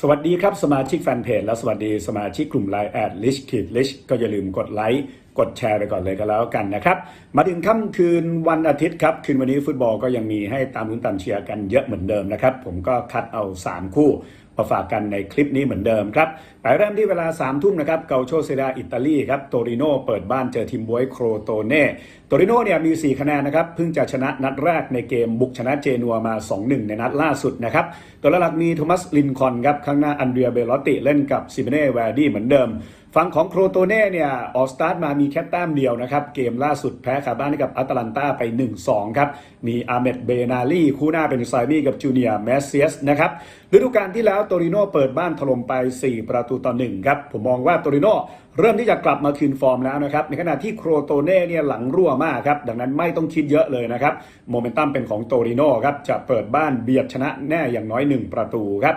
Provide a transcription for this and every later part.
สวัสดีครับ สมาชิกแฟนเพจและสวัสดีสมาชิกกลุ่มไลน์แอดลิชคิดลิชก็อย่าลืมกดไลค์กดแชร์ไปก่อนเลยก็แล้วกันนะครับ มาถึงค่ำคืนวันอาทิตย์ครับ คืนวันนี้ฟุตบอลก็ยังมีให้ตามลุ้นตามเชียร์กันเยอะเหมือนเดิมนะครับ ผมก็คัดเอา 3 คู่ มาฝากกันในคลิปนี้เหมือนเดิมครับไปเริ่มที่เวลา3ามทุ่มนะครับเกาโชเซดาอิตาลีครับโตริโนเปิดบ้านเจอทีมบวยโครโตเน่โตริโนเนี่ยมี 4 คะแนนนะครับเพิ่งจะชนะนัดแรกในเกมบุกชนะเจนัวมา 2-1 ในนัดล่าสุดนะครับตัวหลักมีโทมัสลินคอนครับข้างหน้าอันเดรียเบลอตติเล่นกับซิเมเน่แวร์ดี้เหมือนเดิม ฝั่งของโครโตเน่เนี่ยออกสตาร์ทมามีแค่แต้มเดียวนะครับ เกมล่าสุดแพ้คาบ้านให้กับอัตแลนตาไป 1-2 ครับ มีอาเมดเบนาลีคู่หน้าเป็นไซมี่กับจูเนียร์แมสเซียสนะครับฤดูกาลที่แล้วโตริโนเปิดบ้านถล่มไป 4 ประตูต่อ1ครับ ผมมองว่าโตริโนเริ่มที่จะกลับมาคืนฟอร์มแล้วนะครับในขณะที่โครโตเน่เนี่ยหลังรั่วมากครับ ดังนั้นไม่ต้องคิดเยอะเลยนะครับโมเมนตัมเป็นของโตริโนครับจะเปิดบ้านเบียดชนะแน่อย่างน้อย 1 ประตูครับ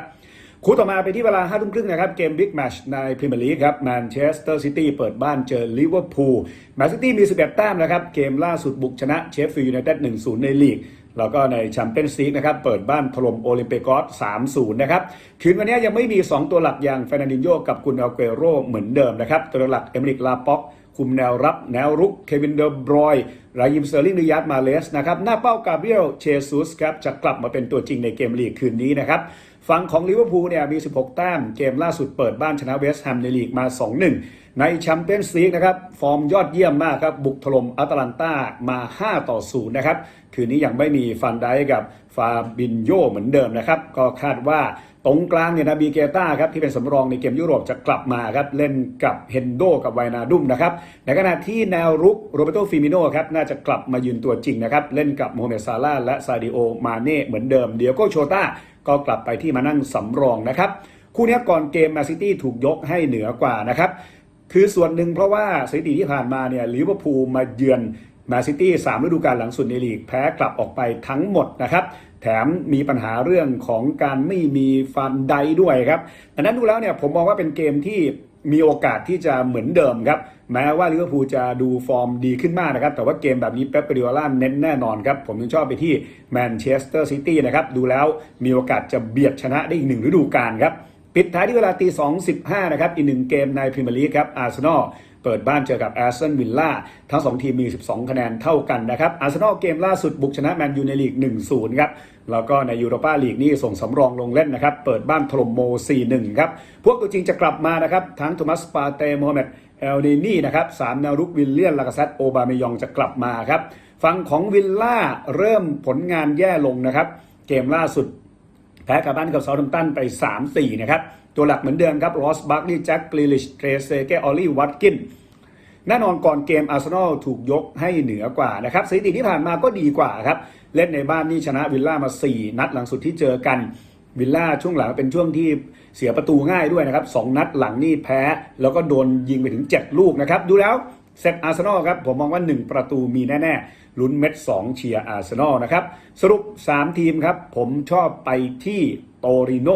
คู่ต่อมาไปที่เวลา5ทุ่มครึ่งนะครับ เกมบิ๊กแมชในพรีเมียร์ลีกครับแมนเชสเตอร์ซิตี้เปิดบ้านเจอลิเวอร์พูลแมนซิตี้มี 11 แต้มนะครับ เกมล่าสุดบุกชนะเชฟฟิลด์ยูไนเต็ด1-0 ในลีก แล้วก็ในแชมเปี้ยนส์ลีกนะครับ เปิดบ้านถล่มโอลิมเปกอส3-0 นะครับ คืนวันนี้ยังไม่มี 2 ตัวหลักอย่างเฟรนันดินโยกับกุนอัลเกโรเหมือนเดิมนะครับตัวหลักเอเมริกลาป็อก คุมแนวรับแนวรุก เควินเดอร์บรอย รายิมเซอร์ลิงนิยัตมาเลสนะครับ หน้าเป้ากาเบรียลเชซุสครับ จะกลับมาเป็นตัวจริงในเกมลีกคืนนี้นะครับฝั่งของลิเวอร์พูลเนี่ยมี 16 แต้ม เกมล่าสุดเปิดบ้านชนะเวสต์แฮมในลีกมา 2-1 ในแชมเปี้ยนส์ลีกนะครับ ฟอร์มยอดเยี่ยมมากครับ บุกถล่มอัตแลนตามา 5 ต่อ 0 นะครับ คืนนี้ยังไม่มีฟันไดกับฟาบินโยเหมือนเดิมนะครับ ก็คาดว่าตรงกลางเนี่ยนาบีเกต้าครับ ที่เป็นสำรองในเกมยุโรปจะกลับมาครับ เล่นกับเฮนโดกับไวนาดุมนะครับ ในขณะที่แนวรุกโรเบโตฟิมิโนครับ น่าจะกลับมายืนตัวจริงนะครับ เล่นกับโมฮัมเหม็ดซาลาและซาดิโอมาเน่เหมือนเดิมเดียวก็โชต้าก็กลับไปที่มานั่งสำรองนะครับคู่นี้ก่อนเกมแมนซิตี้ถูกยกให้เหนือกว่านะครับ คือส่วนหนึ่งเพราะว่าสถิติที่ผ่านมาเนี่ยลิเวอร์พูลมาเยือนแมนซิตี้สามฤดูกาลหลังสุดในลีกแพ้กลับออกไปทั้งหมดนะครับ แถมมีปัญหาเรื่องของการไม่มีฟันไดด้วยครับดังนั้นดูแล้วเนี่ยผมมองว่าเป็นเกมที่มีโอกาสที่จะเหมือนเดิมครับ แม้ว่าลิเวอร์พูลจะดูฟอร์มดีขึ้นมากนะครับ แต่ว่าเกมแบบนี้เป๊ปเปอริโอล่าเน้นแน่นอนครับ ผมยังชอบไปที่แมนเชสเตอร์ซิตี้นะครับ ดูแล้วมีโอกาสจะเบียดชนะได้อีกหนึ่งฤดูกาลครับ ปิดท้ายที่เวลาตี2 15นะครับอีกหนึ่งเกมในพรีเมียร์ลีกครับอาร์เซนอลเปิดบ้านเจอกับแอสตันวิลล่าทั้ง 2 ทีมมี 12 คะแนนเท่ากันนะครับอาร์เซนอลเกมล่าสุดบุกชนะแมนยูในลีก 1-0 ครับ แล้วก็ในยูโรปาลีกนี่ส่งสำรองลงเล่นนะครับ เปิดบ้านถล่มโม 4-1 ครับ พวกตัวจริงจะกลับมานะครับ ทั้งโทมัสปาเตโมฮัมเหม็ดเอลเดนี่นะครับสามแนวรุกวิลเลียนลากาเซตโอบาเมยองจะกลับมาครับฝั่งของวิลล่าเริ่มผลงานแย่ลงนะครับเกมล่าสุด แพ้กับบ้านกับเซาท์แฮมตันไป 3-4 นะครับ ตัวหลักเหมือนเดิมครับรอสบัคลีย์แจ็คกรีลิชเทรเซเกออลลี่วัตกินแน่นอนก่อนเกมอาร์เซนอลถูกยกให้เหนือกว่านะครับสถิติที่ผ่านมาก็ดีกว่าครับ เล่นในบ้านนี่ชนะวิลล่ามา 4 นัดหลังสุดที่เจอกันวิลล่าช่วงหลังเป็นช่วงที่เสียประตูง่ายด้วยนะครับ2นัดหลังนี่แพ้ แล้วก็โดนยิงไปถึง 7 ลูกนะครับ ดูแล้ว เซตอาร์เซนอลครับ ผมมองว่า 1 ประตูมีแน่ ๆ ลุ้นเม็ด 2 เชียร์อาร์เซนอลนะครับ สรุป 3 ทีมครับ ผมชอบไปที่โตริโน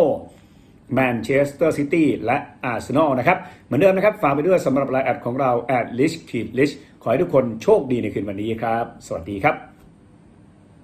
แมนเชสเตอร์ซิตี้และอาร์เซนอลนะครับ เหมือนเดิมนะครับ ฝากไปด้วยสำหรับรายแอดของเราแอดลิชขีดลิชขอให้ทุกคนโชคดีในคืนวันนี้ครับ สวัสดีครับ